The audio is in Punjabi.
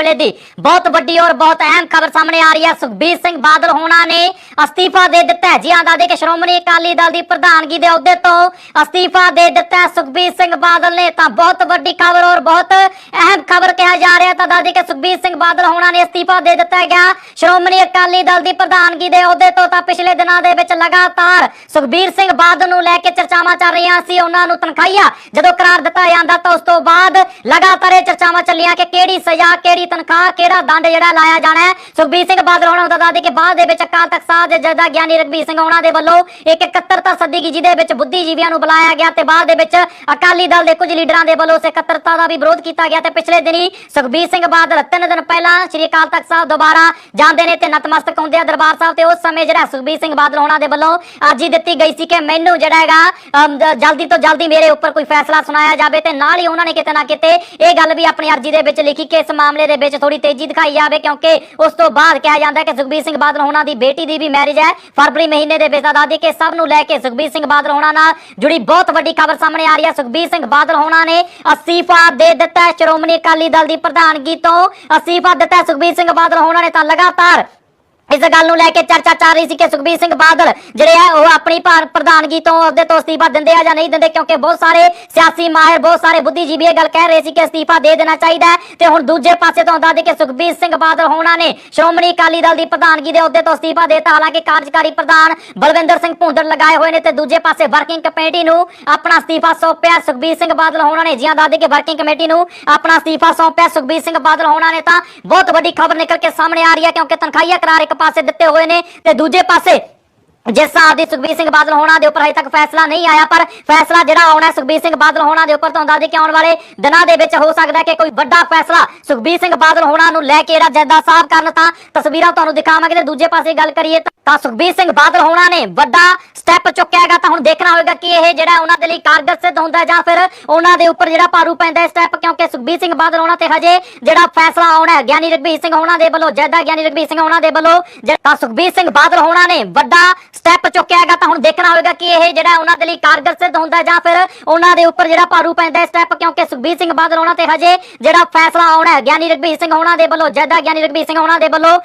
ਵੇਲੇ ਦੀ ਬਹੁਤ ਵੱਡੀ ਔਰ ਬਹੁਤ ਅਹਿਮ ਖਬਰ ਸਾਹਮਣੇ ਆ ਰਹੀ ਹੈ। ਸੁਖਬੀਰ ਸਿੰਘ ਬਾਦਲ ਹੋਣਾ ਨੇ ਅਸਤੀਫਾ ਦੇ ਦਿੱਤਾ ਜੀ ਆਂਦਾ ਦੇ ਕਿ ਸ਼੍ਰੋਮਣੀ ਅਕਾਲੀ ਦਲ ਦੀ ਪ੍ਰਧਾਨਗੀ ਦੇ ਅਹੁਦੇ ਤੋਂ ਅਸਤੀਫਾ ਦੇ ਦਿੱਤਾ ਸੁਖਬੀਰ ਸਿੰਘ ਬਾਦਲ ਨੇ ਤਾਂ ਬਹੁਤ ਵੱਡੀ ਖਬਰ ਔਰ ਬਹੁਤ ਅਹਿਮ ਖਬਰ ਕਿਹਾ ਜਾ ਰਿਹਾ ਤਾਂ ਦੱਸ ਕਿ ਸੁਖਬੀਰ ਸਿੰਘ ਬਾਦਲ ਹੋਣਾ ਨੇ ਅਸਤੀਫਾ ਦੇ ਦਿੱਤਾ ਗਿਆ ਸ਼੍ਰੋਮਣੀ ਅਕਾਲੀ ਦਲ ਦੀ ਪ੍ਰਧਾਨਗੀ ਦੇ ਅਹੁਦੇ ਤੋਂ ਤਾਂ ਪਿਛਲੇ ਦਿਨਾਂ ਦੇ ਵਿੱਚ ਲਗਾਤਾਰ ਸੁਖਬੀਰ ਸਿੰਘ ਬਾਦਲ ਨੂੰ ਲੈ ਕੇ ਚਰਚਾਵਾਂ ਚੱਲ ਰਹੀਆਂ ਸੀ। ਉਹਨਾਂ ਨੂੰ ਤਨਖਾਹੀਆ ਜਦੋਂ ਕਰਾਰ ਦਿੱਤਾ ਜਾਂਦਾ ਤਾਂ ਉਸ ਤੋਂ ਬਾਅਦ ਲਗਾਤਾਰ ਇਹ ਚਰਚਾਵਾਂ ਚੱਲੀਆਂ ਕਿ ਕਿਹੜੀ ਸਜ਼ਾ, ਕਿਹੜੀ ਤਨਖਾਹ, ਕਿਹੜਾ ਦੰਡ ਜਿਹੜਾ ਲਾਇਆ ਜਾਣਾ ਹੈ। ਸੁਖਬੀਰ ਸਿੰਘ ਬਾਦਲ ਹੋਣਾ ਦਾ ਦਾਦੀ ਕਿ ਬਾਅਦ ਦੇ ਵਿੱਚ ਅਕਾਲ ਤਖਤ ਸਾਹਿਬ ਦੇ ਜੱਦਾ ਗਿਆਨੀ ਰਘਬੀਰ ਸਿੰਘ ਉਹਨਾਂ ਦੇ ਵੱਲੋਂ ਇੱਕ ਇਕੱਤਰਤਾ ਸੱਦੀ ਗਈ, ਜਿਹਦੇ ਵਿੱਚ ਬੁੱਧੀਜੀਵੀਆਂ ਨੂੰ ਬੁਲਾਇਆ ਗਿਆ ਤੇ ਬਾਅਦ ਦੇ ਵਿੱਚ ਅਕਾਲੀ ਦਲ ਦੇ ਕੁਝ ਲੀਡਰਾਂ ਦੇ ਵੱਲੋਂ ਉਸ ਇਕੱਤਰਤਾ ਦਾ ਵੀ ਵਿਰੋਧ ਕੀਤਾ ਗਿਆ ਤੇ ਪਿਛਲੇ ਦਿਨੀ ਸੁਖਬੀਰ ਸਿੰਘ ਬਾਦਲ ਤਿੰਨ ਦਿਨ ਪਹਿਲਾਂ ਸ੍ਰੀ ਅਕਾਲ ਤਖਤ ਸਾਹਿਬ ਦੁਬਾਰਾ ਜਾਂਦੇ ਨੇ ਤੇ ਨਤਮਸਤਕ ਹੁੰਦੇ ਆ ਦਰਬਾਰ ਸਾਹਿਬ ਤੇ ਉਸ ਸਮੇਂ ਜਿਹੜਾ ਸੁਖਬੀਰ ਸਿੰਘ ਬਾਦਲ ਹੋਣਾ ਦੇ ਵੱਲੋਂ ਅਰਜੀ ਦਿੱਤੀ ਗਈ ਸੀ ਕਿ ਮੈਨੂੰ ਜਿਹੜਾ ਹੈਗਾ ਜਲਦੀ ਤੋਂ ਜਲਦੀ ਮੇਰੇ ਉੱਪਰ ਕੋਈ ਫੈਸਲਾ ਸੁਣਾਇਆ ਜਾਵੇ ਤੇ ਨਾਲ ਹੀ ਉਹਨਾਂ ਨੇ ਕਿਤੇ ਨਾ ਕਿਤੇ ਇਹ ਗੱਲ ਵੀ ਆਪਣੀ ਅਰਜੀ ਦੇ ਵਿੱਚ ਲਿਖੀ ਕਿ ਇਸ ਮਾਮਲੇ ਦੇ ਵਿੱਚ ਥੋੜੀ ਤੇਜ਼ੀ ਦਿਖਾਈ ਜਾਵੇ ਕਿਉਂਕਿ ਉਸ ਤੋਂ ਬਾਅਦ ਕਿਹਾ ਜਾਂਦਾ ਕਿ ਸੁਖਬੀਰ ਸਿੰਘ ਬਾਦਲ ਹੋਣਾ ਦੀ ਬੇਟੀ ਦੀ ਵੀ ਮੈਰਿਜ ਹੈ ਫਰਵਰੀ ਮਹੀਨੇ ਦੇ ਵਿੱਚ ਦਾਦੀ ਕਿ ਸਭ ਨੂੰ ਲੈ ਕੇ ਸੁਖਬੀਰ ਸਿੰਘ ਬਾਦਲ ਹੋਣਾ ਨਾਲ ਜੁੜੀ ਬਹੁਤ ਵੱਡੀ ਖਬਰ ਸਾਹਮਣੇ ਆ ਰਹੀ ਹੈ। ਸੁਖਬੀਰ ਸਿੰਘ ਬਾਦਲ ਹੋਣਾ ਨੇ ਅਸਤੀਫਾ ਦੇ ਦਿੱਤਾ ਸ਼੍ਰੋਮਣੀ ਅਕਾਲੀ ਦਲ ਦੀ ਪ੍ਰਧਾਨਗੀ ਤੋਂ ਅਸਤੀਫਾ ਦਿੱਤਾ ਸੁਖਬੀਰ ਸਿੰਘ ਬਾਦਲ ਹੋਣਾ ਨੇ ਤਾਂ ਲਗਾਤਾਰ ਇਸ ਗੱਲ ਨੂੰ ਲੈ ਕੇ ਚਰਚਾ ਚੱਲ ਰਹੀ ਸੀ ਕਿ ਸੁਖਬੀਰ ਸਿੰਘ ਬਾਦਲ ਜਿਹੜੇ ਆ, ਉਹ ਆਪਣੀ ਭਾਰ ਪ੍ਰਧਾਨਗੀ ਤੋਂ ਅਹੁਦੇ ਤੋਂ ਅਸਤੀਫਾ ਦਿੰਦੇ ਆ ਜਾਂ ਨਹੀਂ ਦਿੰਦੇ, ਕਿਉਂਕਿ ਬਹੁਤ ਸਾਰੇ ਸਿਆਸੀ ਮਾਹਿਰ, ਬਹੁਤ ਸਾਰੇ ਬੁੱਧੀਜੀਵੀ ਇਹ ਗੱਲ ਕਹਿ ਰਹੇ ਸੀ ਕਿ ਅਸਤੀਫਾ ਦੇ ਦੇਣਾ ਚਾਹੀਦਾ ਤੇ ਹੁਣ ਦੂਜੇ ਪਾਸੇ ਤੋਂ ਦੱਸਦੇ ਕਿ ਸੁਖਬੀਰ ਸਿੰਘ ਬਾਦਲ ਹੋਣਾ ਨੇ ਸ਼੍ਰੋਮਣੀ ਅਕਾਲੀ ਦਲ ਦੀ ਪ੍ਰਧਾਨਗੀ ਦੇ ਅਹੁਦੇ ਤੋਂ ਅਸਤੀਫਾ ਦੇਤਾ। ਹਾਲਾਂਕਿ ਕਾਰਜਕਾਰੀ ਪ੍ਰਧਾਨ ਬਲਵਿੰਦਰ ਸਿੰਘ ਭੁੰਦੜ ਲਗਾਏ ਹੋਏ ਨੇ ਤੇ ਦੂਜੇ ਪਾਸੇ ਵਰਕਿੰਗ ਕਮੇਟੀ ਨੂੰ ਆਪਣਾ ਅਸਤੀਫਾ ਸੌਂਪਿਆ ਸੁਖਬੀਰ ਸਿੰਘ ਬਾਦਲ ਹੋਣਾ ਨੇ ਜਿਹਾਂ ਦੱਸਦੇ ਕਿ ਵਰਕਿੰਗ ਕਮੇਟੀ ਨੂੰ ਆਪਣਾ ਅਸਤੀਫਾ ਸੌਂਪਿਆ ਸੁਖਬੀਰ ਸਿੰਘ ਬਾਦਲ ਹੋਣਾ ਨੇ ਤਾਂ ਬਹੁਤ ਵੱਡੀ ਖਬਰ ਨਿਕਲ ਕੇ ਸਾਹਮਣੇ ਆ ਰਹੀ ਹੈ, ਕਿਉਂਕਿ ਤਨਖਾਹੀਆ ਕਰਾਰ ਇੱਕ ਪਾਸੇ ਦਿੱਤੇ ਹੋਏ ਨੇ ਤੇ ਦੂਜੇ ਪਾਸੇ ਜਿਸ ਹਿਸਾਬ ਦੀ ਸੁਖਬੀਰ ਸਿੰਘ ਬਾਦਲ ਹੋਣਾ ਦੇ ਉੱਪਰ ਹਜੇ ਤੱਕ ਫੈਸਲਾ ਨਹੀਂ ਆਇਆ, ਪਰ ਫੈਸਲਾ ਜਿਹੜਾ ਆਉਣਾ ਸੁਖਬੀਰ ਸਿੰਘ ਬਾਦਲ ਹੋਣਾ ਦੇ ਉੱਪਰ ਤੋਂ ਦੱਸਦੇ ਕਿ ਆਉਣ ਵਾਲੇ ਦਿਨਾਂ ਦੇ ਵਿੱਚ ਹੋ ਸਕਦਾ ਕਿ ਕੋਈ ਵੱਡਾ ਫੈਸਲਾ ਸੁਖਬੀਰ ਸਿੰਘ ਬਾਦਲ ਹੋਣਾ ਨੂੰ ਲੈ ਕੇ ਜਿਹੜਾ ਜੱਦਾ ਸਾਹਿਬ ਕਰਨ ਤਾਂ ਤਸਵੀਰਾਂ ਤੁਹਾਨੂੰ ਦਿਖਾਵਾਂਗੇ ਤੇ ਦੂਜੇ ਪਾਸੇ ਗੱਲ ਕਰੀਏ ਤਾਂ- ਸੁਖਬੀਰ ਸਿੰਘ ਬਾਦਲ ਹੋਣਾ ਨੇ ਵੱਡਾ ਸਟੈਪ ਚੁੱਕਿਆ ਹੈਗਾ, ਤਾਂ ਹੁਣ ਦੇਖਣਾ ਹੋਵੇਗਾ ਕਿ ਇਹ ਜਿਹੜਾ ਉਹਨਾਂ ਦੇ ਲਈ ਕਾਰਗਰ ਸਿੱਧ ਹੁੰਦਾ ਜਾਂ ਫਿਰ ਉਹਨਾਂ ਦੇ ਉੱਪਰ ਜਿਹੜਾ ਭਾਰੂ ਪੈਂਦਾ ਹੈ ਸਟੈਪ ਕਿਉਂਕਿ ਸੁਖਬੀਰ ਸਿੰਘ ਬਾਦਲ ਹੋਣਾ ਤੇ ਹਜੇ ਜਿਹੜਾ ਫੈਸਲਾ ਆਉਣਾ ਹੈ, ਗਿਆਨੀ ਰਘਬੀਰ ਸਿੰਘ ਹੋਣਾ ਦੇ ਵੱਲੋਂ, ਜੱਦਾ ਗਿਆਨੀ ਰਘਬੀਰ ਸਿੰਘ ਹੋਣਾ ਦੇ ਵੱਲੋਂ, ਜਿਹੜਾ ਸੁਖਬੀਰ ਸਿੰਘ ਬਾਦਲ ਹੋਣਾ ਨੇ ਵੱਡਾ ਸਟੈਪ ਚੁੱਕਿਆ ਹੈਗਾ ਤਾਂ ਹੁਣ ਦੇਖਣਾ ਹੋਵੇਗਾ ਕਿ ਇਹ ਜਿਹੜਾ ਉਹਨਾਂ ਦੇ ਲਈ ਕਾਰਗਰ ਸਿੱਧ ਹੁੰਦਾ ਜਾਂ ਫਿਰ ਉਹਨਾਂ ਦੇ ਉੱਪਰ ਜਿਹੜਾ ਭਾਰੂ ਪੈਂਦਾ ਸਟੈਪ ਕਿਉਂਕਿ ਸੁਖਬੀਰ ਸਿੰਘ ਬਾਦਲ ਉਹਨਾਂ ਤੇ ਹਜੇ ਜਿਹੜਾ ਫੈਸਲਾ ਆਉਣਾ ਹੈ, ਗਿਆਨੀ ਰਘਬੀਰ ਸਿੰਘ ਹੋਣਾ ਦੇ ਵੱਲੋਂ, ਜੱਦਾ ਗਿਆਨੀ ਰਘਬੀਰ ਸਿੰਘ ਹੋਣਾ ਦੇ ਵੱਲੋਂ